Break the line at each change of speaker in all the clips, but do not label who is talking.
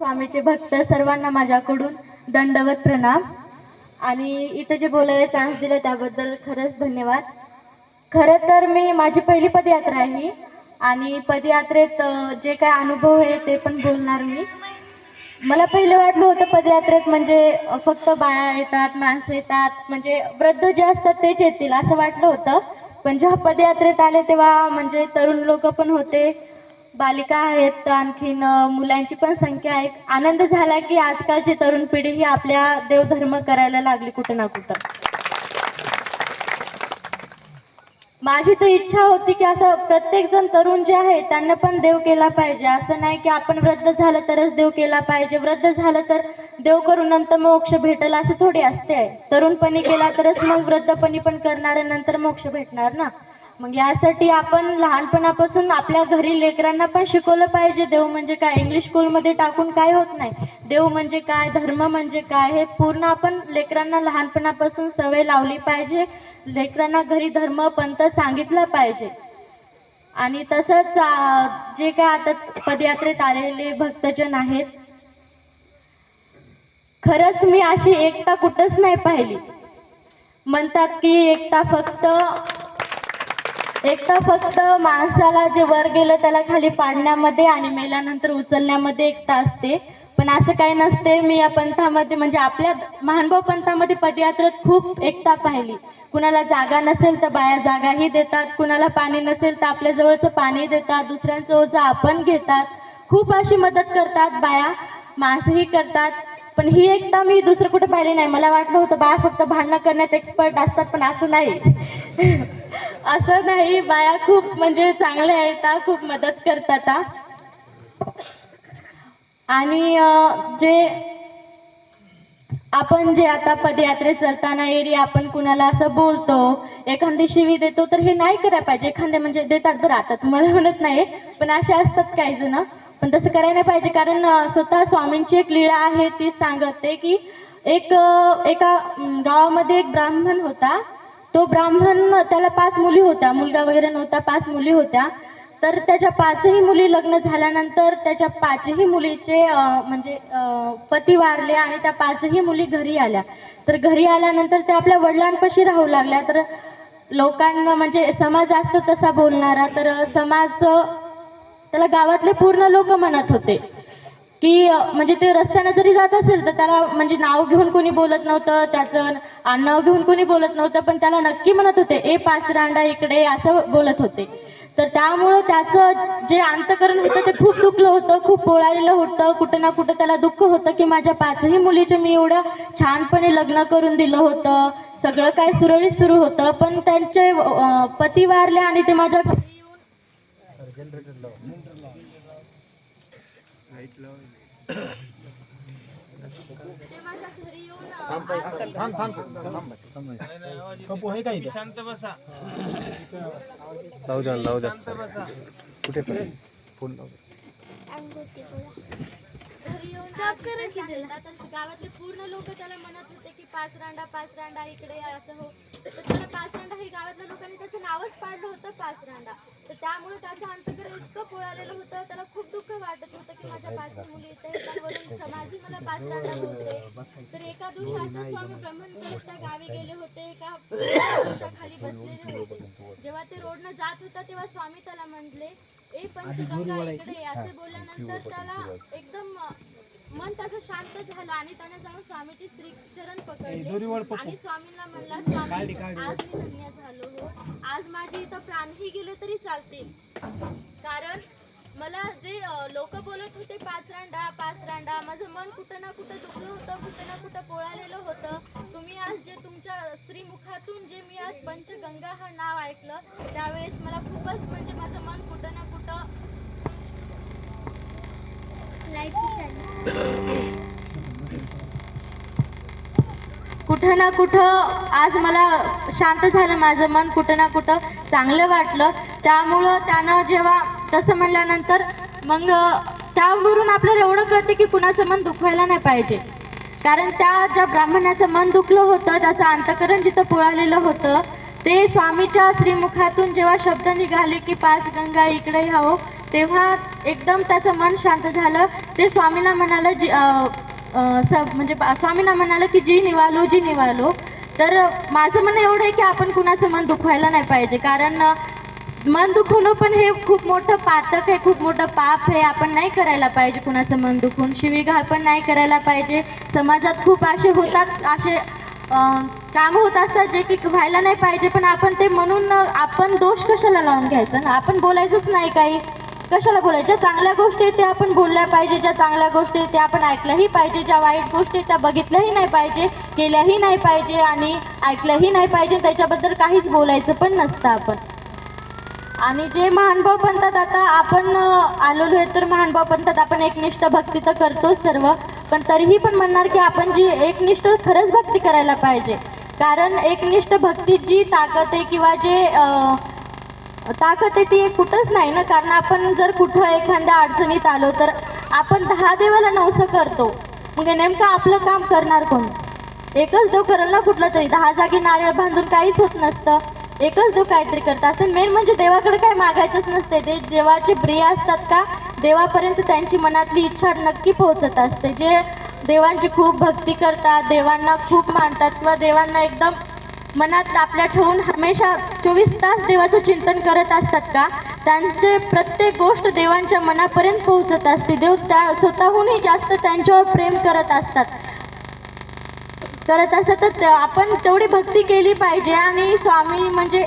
स्वामीचे भक्त सर्वांना माझ्याकडून दंडवत प्रणाम. आणि इथं जे बोलायला चान्स दिला त्याबद्दल खरंच धन्यवाद. खरं तर मी माझी पहिली पदयात्रा आहे आणि पदयात्रेत जे काय अनुभव आहे ते पण बोलणार मी. मला पहिलं वाटलं होतं पदयात्रेत म्हणजे फक्त बाया येतात माणसं येतात म्हणजे वृद्ध जे असतात तेच येतील असं वाटलं होतं. पण जेव्हा पदयात्रेत आले तेव्हा म्हणजे तरुण लोक पण होते. बालिका आहेत आणखीन मुलांची पण संख्या आहे. आनंद झाला की आजकालची तरुण पिढी ही आपल्या देवधर्म करायला लागली कुठं ना कुठं. माझी तर इच्छा होती की असं प्रत्येक जण तरुण जे आहे त्यांना पण देव केला पाहिजे. असं नाही की आपण वृद्ध झालं तरच देव केला पाहिजे. वृद्ध झालं तर देव करून नंतर मोक्ष भेटेल असं थोडी असते. तरुणपणी केला तरच मग वृद्धपणी पण करणार नंतर मोक्ष भेटणार ना. मग यासाठी आपण लहानपणापासून आपल्या घरी लेकरांना पण शिकवलं पाहिजे. देव म्हणजे काय? इंग्लिश स्कूलमध्ये टाकून काय होत नाही. देव म्हणजे काय? धर्म म्हणजे काय? हे पूर्ण आपण लेकरांना लहानपणापासून सवय लावली पाहिजे. लेकरांना घरी धर्म पंथ सांगितलं पाहिजे. आणि तसंच जे काय आता पदयात्रेत आलेले भक्तजन आहेत खरंच मी अशी एकता कुठंच नाही पाहिली. म्हणतात की एकता फक्त एकटा फक्त माणसाला जे वर गेलं त्याला खाली पाडण्यामध्ये आणि मेल्यानंतर उचलण्यामध्ये एकता असते पण असं काही नसते मी या पंथामध्ये म्हणजे आपल्या महानभाव पंथामध्ये पदयात्रेत खूप एकता पाहिली. कुणाला जागा नसेल तर बाया जागाही देतात कुणाला पाणी नसेल तर आपल्या जवळचं पाणी देतात दुसऱ्यांचं ओझं आपण घेतात. खूप अशी मदत करतात बाया माणसंही करतात. पण ही एकदा मी दुसरं कुठे पाहिली नाही. मला वाटलं होतं बाया फक्त भांडणं करण्यात एक्सपर्ट असतात पण असं नाही. असं नाही. बाया खूप म्हणजे चांगल्या आहेत खूप मदत करतात आणि जे आपण जे आता पदयात्रेत चलताना एरी आपण कुणाला असं बोलतो एखादी शिवी देतो तर हे नाही करायला पाहिजे. एखादे म्हणजे देतात बरं आता तुम्हाला म्हणत नाही पण असे असतात काही जण. पण तसं करायला नाही पाहिजे कारण स्वतः स्वामींची एक लीळा आहे ती सांगते की एक एका गावामध्ये एक ब्राह्मण होता. तो ब्राह्मण त्याला पाच मुली होत्या मुलगा वगैरे नव्हता पाच मुली होत्या. तर त्याच्या पाचही मुली लग्न झाल्यानंतर त्याच्या पाचही मुलीचे म्हणजे पती वारले आणि त्या पाचही मुली घरी आल्या. तर घरी आल्यानंतर त्या आपल्या वडिलांपाशी राहू लागल्या. तर लोकांना म्हणजे समाज असतो तसा बोलणारा. तर समाज त्याला गावातले पूर्ण लोक म्हणत होते. की म्हणजे ते रस्त्यानं जरी जात असेल तर त्याला म्हणजे नाव घेऊन कोणी बोलत नव्हतं त्याचं नाव घेऊन कोणी बोलत नव्हतं पण त्याला नक्की म्हणत होते ए पाच रांडा इकडे असं बोलत होते. तर त्यामुळं त्याचं जे अंतकरण होतं ते खूप दुखलं होतं खूप पोळालेलं होतं. कुठं ना कुठं त्याला दुःख होतं की माझ्या पाचही मुलीचे मी एवढं छानपणे लग्न करून दिलं होतं. सगळं काय सुरळीत सुरू होतं पण त्यांचे पती वारले आणि ते माझ्या
शांत बसा
लावू द्या लावू द्या.
बसा
कुठे पण. फोन लावू द्या.
घरी येऊन आज सांगितलं तर गावातले पूर्ण लोक त्याला म्हणत होते की पाच रांडा पाच रांडा इकडे या, असं हो. तर त्याला पाच रांडा हे गावातल्या लोकांनी त्याचं नावच पाडलं होतं पाच रांडा तर त्यामुळे त्याचं अंतकरण इतकं पोळालेलं होतं त्याला खूप दुःख वाटत होतं की माझ्या पाच मुली इथे त्यावरून समाजी मला पाच रांडा बोलते तर एका दिवशी असं स्वामी ब्रह्मन त्या गावी गेले होते. एका वृक्षाखाली बसलेले होते. जेव्हा ते रोडनं जात होता तेव्हा स्वामी त्याला म्हणले ए पंचगंगा इकडे ये." असे बोलल्यानंतर त्याला एकदम मन त्याचं शांत झालं आणि त्याने जाऊन स्वामीची श्री चरण पकडले. आणि स्वामींना म्हणला स्वामी आज मी धन्य झालो हो. आज माझे इथं प्राणही गेले तरी चालतील कारण मला जे लोक बोलत होते पाच रांडा पाच रांडा माझं मन कुठं ना कुठं दुखलं होतं कुठं ना कुठं पोळालेलं होतं. तुम्ही आज जे तुमच्या स्त्रीमुखातून जे मी आज पंचगंगा हा नाव ऐकलं त्यावेळेस मला खूपच म्हणजे माझं मन कुठं ना कुठं कुठं ना कुठं आज मला शांत झालं माझं मन कुठं ना कुठं चांगलं वाटलं. त्यामुळं त्यानं जेव्हा तसं म्हणल्यानंतर मग त्यावरून आपल्याला एवढं कळतं की कुणाचं मन दुखवायला नाही पाहिजे. कारण त्या ज्या ब्राह्मणाचं मन दुखलं होतं त्याचं अंतकरण जिथं पोळालेलं होतं ते स्वामीच्या श्रीमुखातून जेव्हा शब्द निघाले की पाच गंगा इकडे हो तेव्हा एकदम त्याचं मन शांत झालं. ते स्वामीला म्हणालं जी अ, स म्हणजे स्वामीना स्वामींना म्हणालं की जी निवालो जी निवालो. तर माझं म्हणणं एवढं आहे की आपण कुणाचं मन दुखवायला नाही पाहिजे. कारण मन दुखवणं पण हे खूप मोठं पातक आहे खूप मोठं पाप आहे. आपण नाही करायला पाहिजे कुणाचं मन दुखून शिवीगाळ पण नाही करायला पाहिजे. समाजात खूप असे होतात असे काम होत असतात जे की व्हायला नाही पाहिजे. पण आपण ते म्हणून आपण दोष कशाला लावून घ्यायचा ना? आपण बोलायचंच नाही काही. कशाला बोलायच्या चांगल्या गोष्टी आहेत त्या आपण बोलल्या पाहिजे ज्या चांगल्या गोष्टी आहेत त्या आपण ऐकल्याही पाहिजे ज्या वाईट गोष्टी आहेत त्या बघितल्याही नाही पाहिजे केल्याही नाही पाहिजे आणि ऐकल्याही नाही पाहिजे त्याच्याबद्दल काहीच बोलायचं पण नसतं आपण. आणि जे महानुभाव म्हणतात आता आपण आलेलो आहे तर महानुभाव म्हणतात आपण एकनिष्ठ भक्ती तर करतोच सर्व पण तरीही पण म्हणणार की आपण जी एकनिष्ठ खरंच भक्ती करायला पाहिजे. कारण एकनिष्ठ भक्ती जी ताकद आहे किंवा जे ताकद आहे ती कुठंच नाही ना कारण आपण जर कुठं एखाद्या अडचणीत आलो तर आपण दहा देवाला नवसं करतो. मग नेमकं आपलं काम करणार कोण? एकच देव करेल ना कुठलं तरी. दहा जागी नारळ बांधून काहीच होत नसतं. एकच देव काहीतरी करतं. असं मेन म्हणजे देवाकडे काय मागायचंच नसते. ते देवाचे प्रिय असतात का देवापर्यंत त्यांची मनातली इच्छा नक्की पोहोचत असते. जे देवांची खूप भक्ती करतात देवांना खूप मानतात किंवा देवांना एकदम मनात आपल्या ठेवून हमेशा चोवीस तास देवाचं चिंतन करत असतात का? त्यांचे प्रत्येक गोष्ट देवांच्या मनापर्यंत पोहोचत असते. देव त्या स्वतःहूनही जास्त त्यांच्यावर प्रेम करत असतात. करत असतात. तर ते- आपण तेवढी भक्ती केली पाहिजे आणि स्वामी म्हणजे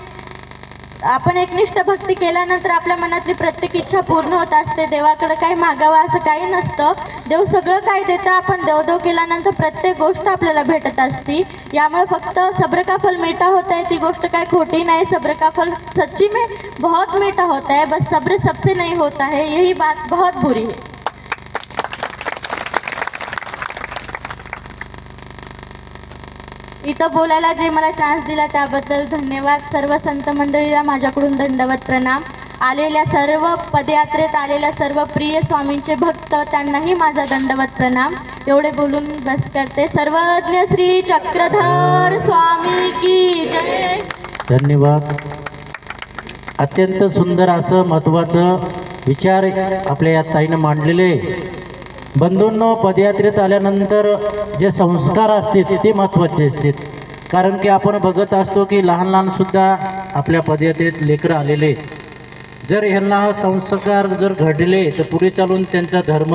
आपण एकनिष्ठ भक्ती केल्यानंतर आपल्या मनातली प्रत्येक इच्छा पूर्ण होत असते. देवाकडे काही मागावं असं काही नसतं. देव सगळं काही देतं. आपण देवदेव केल्यानंतर प्रत्येक गोष्ट आपल्याला भेटत असती. यामुळे फक्त सब्र का फल मीठा होत आहे ती गोष्ट काय खोटी नाही. सब्र का फल सच्ची में बहुत मीठा होता है बस सब्र सबसे नाही होता है यही बात बहुत बुरी है. इथं बोलायला जे मला चान्स दिला त्याबद्दल धन्यवाद. सर्व संत मंडळीला माझ्याकडून दंडवत प्रणाम. आलेल्या सर्व पदयात्रेत आलेल्या सर्व प्रिय स्वामींचे भक्त त्यांनाही माझा दंडवत प्रणाम. एवढे बोलून बस करते. सर्वज्ञ श्री चक्रधर स्वामी की जय.
धन्यवाद. अत्यंत सुंदर असं महत्त्वाचं विचार आपल्या या ताईनं मांडलेले. बंधूंनो पदयात्रेत आल्यानंतर जे संस्कार असतील ते महत्त्वाचे असतील. कारण की आपण बघत असतो की लहान लहानसुद्धा आपल्या पदयात्रेत लेकरं आलेले जर ह्यांना संस्कार जर घडले तर पुढे चालून त्यांचा धर्म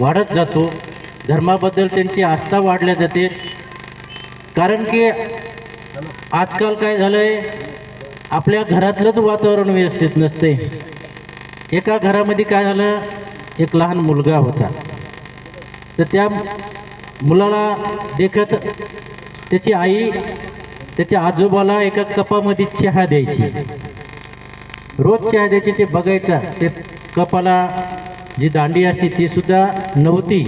वाढत जातो. धर्माबद्दल त्यांची आस्था वाढल्या जाते. कारण की आजकाल काय झालं आहे आपल्या घरातलंच वातावरण व्यवस्थित नसते एका घरामध्ये काय झालं? एक लहान मुलगा होता. तर त्या मुलाला देखत त्याची आई त्याच्या आजोबाला एका कपामध्ये चहा द्यायची. रोज चहा द्यायची ते बघायचा. ते कपाला जी दांडी असते ती सुद्धा नव्हती.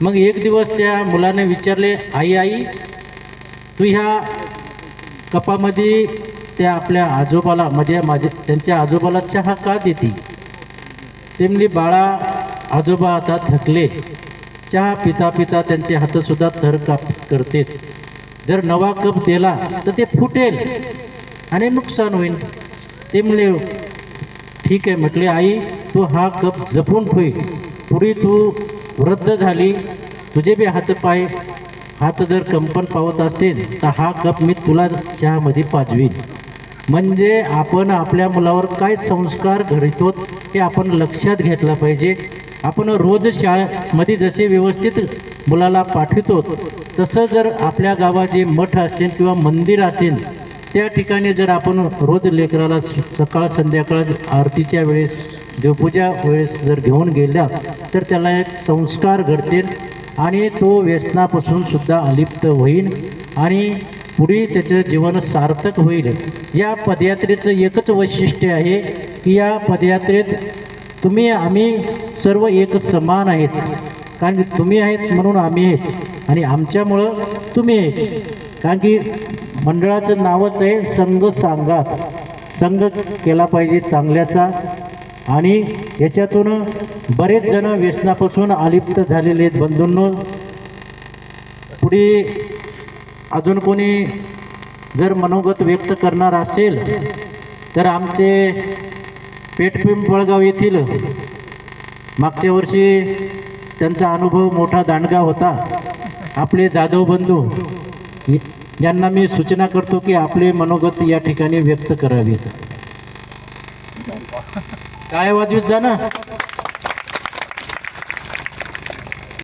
मग एक दिवस त्या मुलाने विचारले आई आई तू ह्या कपामध्ये त्या आपल्या आजोबाला म्हणजे माझ्या त्यांच्या आजोबाला चहा का देते? ते बाळा आजोबा आता थकले. चहा पिता पिता त्यांचे हातसुद्धा थर काप करते जर नवा कप दिला तर ते फुटेल आणि नुकसान होईल. ते म्हणले ठीक आहे म्हटले आई तू हा कप जपून होईल पुढे तू वृद्ध झाली. तुझे बी हात पाय. हात जर कंपन पावत असतील तर हा कप मी तुला चहामध्ये पाजवीन. म्हणजे आपण आपल्या मुलावर काय संस्कार घडतो हे आपण लक्षात घेतलं पाहिजे. आपण रोज शाळेमध्ये जसे व्यवस्थित मुलाला पाठवतो तसं जर आपल्या गावात जे मठ असतील किंवा मंदिर असतील त्या ठिकाणी जर आपण रोज लेकराला स- सकाळ संध्याकाळ आरतीच्या वेळेस देवपूजा वेळेस जर घेऊन गेल्या तर त्याला एक संस्कार घडतील आणि तो व्यसनापासून सुद्धा अलिप्त होईल. आणि पुढे त्याचं जीवन सार्थक होईल. या पदयात्रेचं एकच वैशिष्ट्य आहे की या पदयात्रेत तुम्ही आम्ही सर्व एक समान आहेत. कारण की तुम्ही आहेत म्हणून आम्ही आहेत. आणि आमच्यामुळं तुम्ही आहेत. कारण की मंडळाचं नावच आहे संघ सांगा. संघ केला पाहिजे चांगल्याचा. आणि याच्यातून बरेच जण व्यसनापासून अलिप्त झालेले आहेत. बंधूंनो पुढे अजून कोणी जर मनोगत व्यक्त करणार असेल तर आमचे पेटपिंपळगाव येथील मागच्या वर्षी त्यांचा अनुभव मोठा दांडगा होता. आपले जाधव बंधू यांना मी सूचना करतो की आपले मनोगत या ठिकाणी व्यक्त करावेत. काय वाजवीत जा ना?